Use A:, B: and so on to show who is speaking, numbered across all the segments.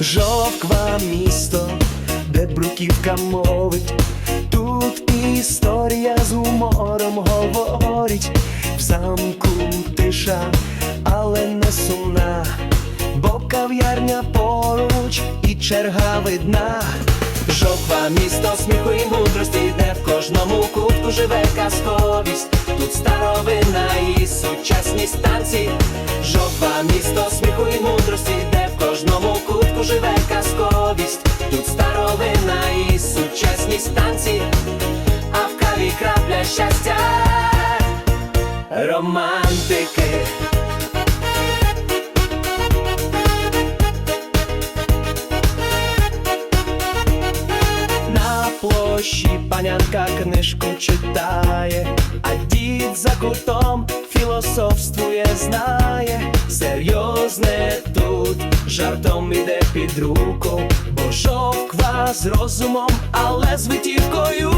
A: Жовква місто, де бруківка мовить, тут історія з гумором говорить, в замку тиша, але не сумна, бо кав'ярня поруч і черга видна. Жовква місто сміху і мудрості, де в кожному кутку живе казковість. Тут старовина і сучасність танці. Щастя, романтики. На площі панянка книжку читає, а дід за кутом філософствує, знає, серйозне тут жартом іде під руку, бо жовква з розумом, але з витівкою.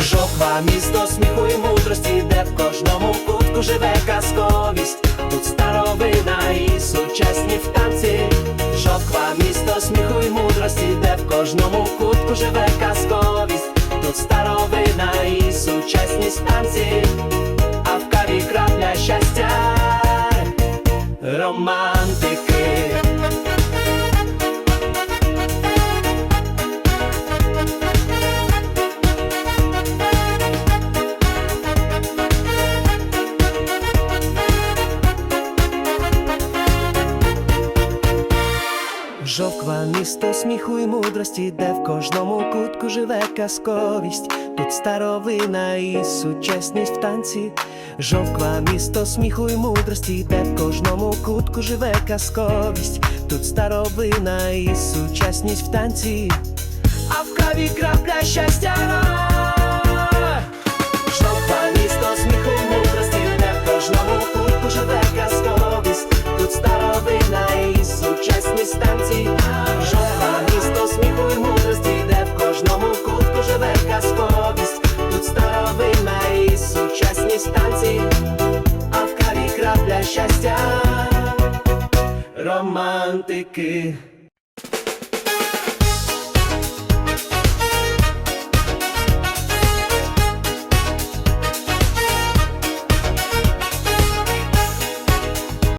A: Жовква місто сміху і мудрості, де в кожному кутку живе казковість. Тут старовина і сучасні в танці. Жовква місто сміху і мудрості, де в кожному кутку живе казковість. Тут старовина і сучасні танці, Жовква місто сміху і мудрості, де в кожному кутку живе казковість. Тут старовина і сучасність в танці. Жовква місто сміху і мудрості, де в кожному кутку живе казковість. Тут старовина і сучасність в танці, а в каві крапля щастя. Жовтва місто сміху мудрості, де в кожному кутку живе казковість. Тут старовина і сучасність танці. Казковість. Тут старовина і сучасність танці, а в каві крапля щастя, романтики.